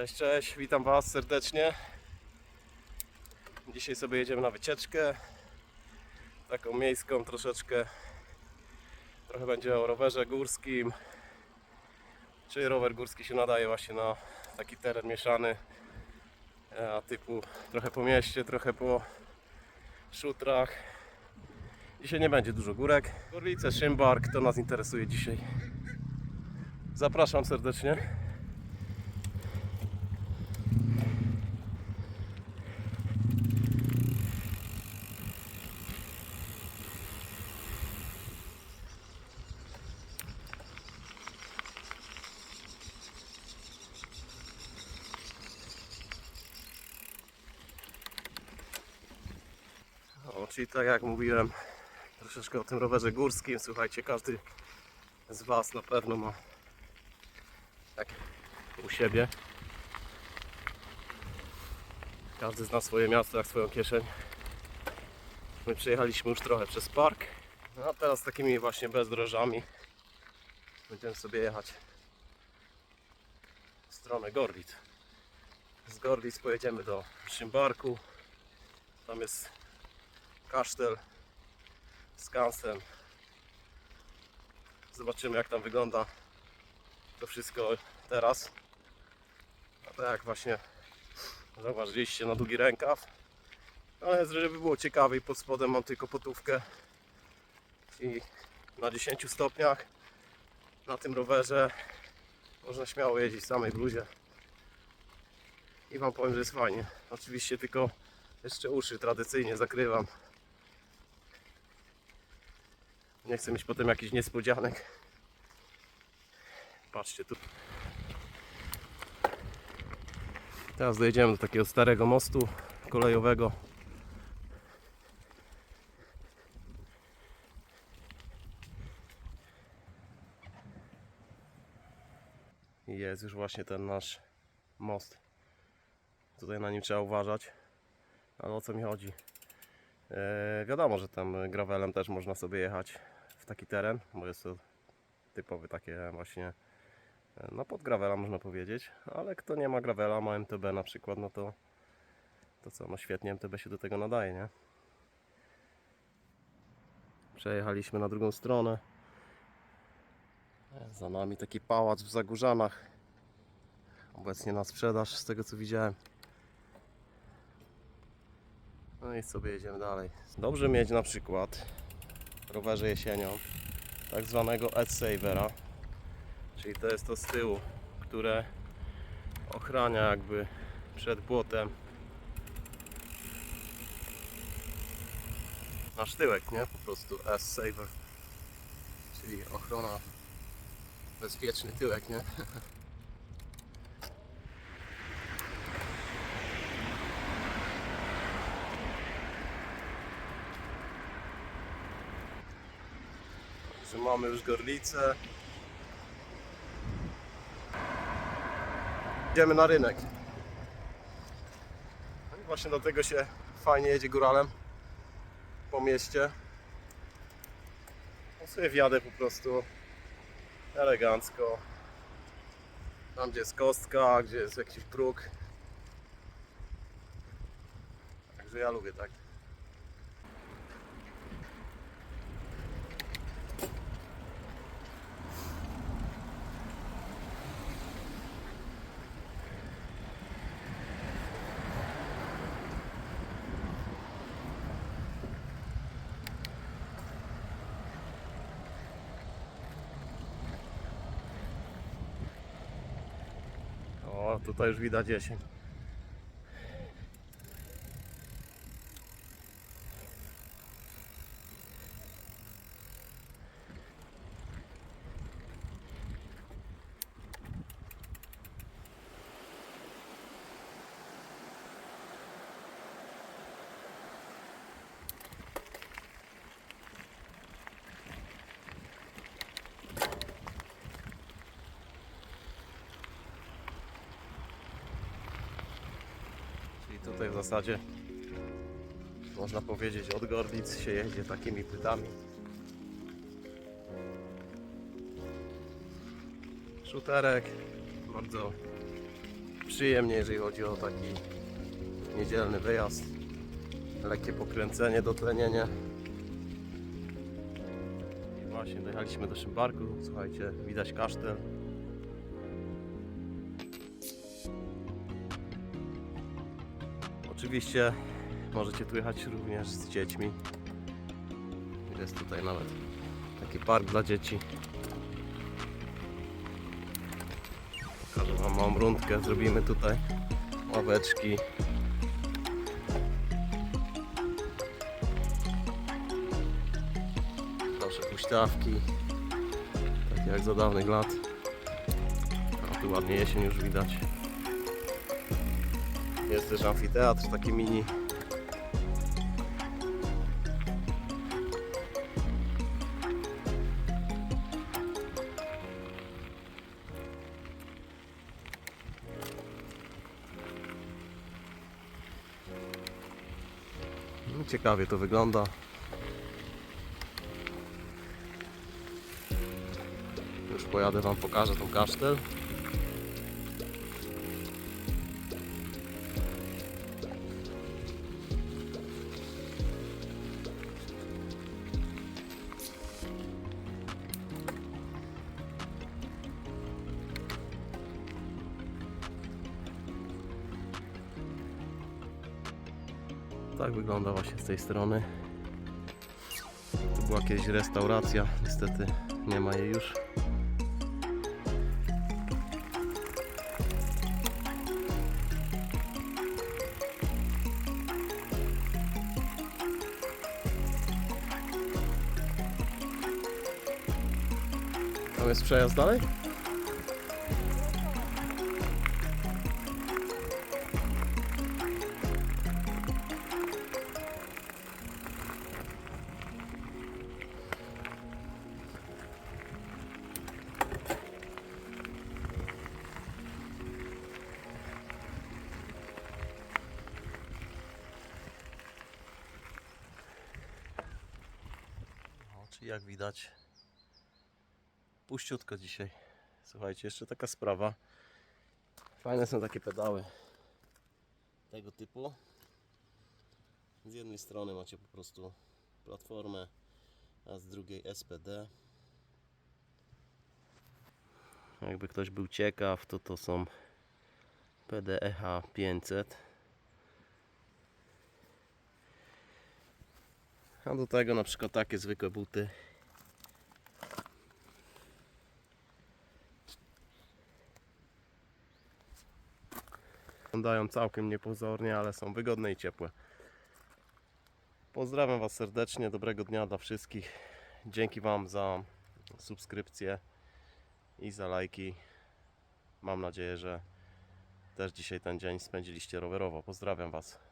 Cześć, cześć, witam Was serdecznie. Dzisiaj sobie jedziemy na wycieczkę. Taką miejską troszeczkę. Trochę będzie o rowerze górskim. Czy rower górski się nadaje właśnie na taki teren mieszany. e, A typu trochę po mieście, trochę po szutrach. Dzisiaj nie będzie dużo górek. Gorlice, Szymbark, to nas interesuje dzisiaj. Zapraszam serdecznie. Czyli tak jak mówiłem, troszeczkę o tym rowerze górskim. Słuchajcie, każdy z Was na pewno ma tak u siebie. Każdy zna swoje miasto jak swoją kieszeń. My przejechaliśmy już trochę przez park. No a teraz takimi właśnie bezdrożami będziemy sobie jechać w stronę Gorlic. Z Gorlic pojedziemy do Szymbarku. Tam jest kasztel, skansen. Zobaczymy jak tam wygląda to wszystko teraz. A tak jak właśnie zauważyliście na długi rękaw. Ale żeby było ciekawiej, pod spodem mam tylko potówkę i na 10 stopniach na tym rowerze można śmiało jeździć w samej bluzie. I Wam powiem, że jest fajnie. Oczywiście tylko jeszcze uszy tradycyjnie zakrywam. Nie chcę mieć potem jakichś niespodzianek. Patrzcie tu. Teraz dojedziemy do takiego starego mostu kolejowego. Jest już właśnie ten nasz most. Tutaj na nim trzeba uważać. Ale o co mi chodzi? E, wiadomo, że tam gravelem też można sobie jechać taki teren, bo jest to typowy takie właśnie e, no pod gravela można powiedzieć, ale kto nie ma gravela, ma MTB na przykład, no to to co, no świetnie MTB się do tego nadaje, nie? Przejechaliśmy na drugą stronę. Za nami taki pałac w Zagórzanach. Obecnie na sprzedaż, z tego co widziałem. No i sobie jedziemy dalej. Dobrze mieć na przykład rowerze jesienią tak zwanego Edge Savera, czyli to jest to z tyłu, które ochrania jakby przed błotem nasz tyłek, nie? Po prostu Edge Saver, czyli ochrona bezpieczny tyłek, nie? że mamy już gorlicę. Idziemy na rynek. No właśnie do tego się fajnie jedzie góralem po mieście. No sobie wjadę po prostu elegancko. Tam gdzie jest kostka, gdzie jest jakiś próg. Także ja lubię tak. O, tutaj już widać jesień. Czyli tutaj w zasadzie można powiedzieć od Gorlic się jedzie takimi płytami. Szuterek, bardzo przyjemnie, jeżeli chodzi o taki niedzielny wyjazd. Lekkie pokręcenie, dotlenienie. I właśnie dojechaliśmy do Szymbarku. Słuchajcie, widać kasztel. Oczywiście możecie tu jechać również z dziećmi. Jest tutaj nawet taki park dla dzieci. Pokażę Wam małą rundkę, zrobimy tutaj ławeczki. Proszę huśtawki, takie jak za dawnych lat. A tu ładnie jesień już widać. Jest też amfiteatr taki mini. No, Ciekawie to wygląda. Już pojadę Wam pokażę tą kasztel. Tak wygląda właśnie z tej strony. Tu była kiedyś restauracja, niestety nie ma jej już. Tam jest przejazd dalej? Jak widać, puściutko dzisiaj. Słuchajcie, jeszcze taka sprawa. Fajne są takie pedały tego typu. Z jednej strony macie po prostu platformę, a z drugiej SPD. Jakby ktoś był ciekaw, to to są PDEH 500. A do tego na przykład takie zwykłe buty. Wyglądają całkiem niepozornie, ale są wygodne i ciepłe. Pozdrawiam Was serdecznie, dobrego dnia dla wszystkich. Dzięki Wam za subskrypcję i za lajki. Mam nadzieję, że też dzisiaj ten dzień spędziliście rowerowo. Pozdrawiam Was.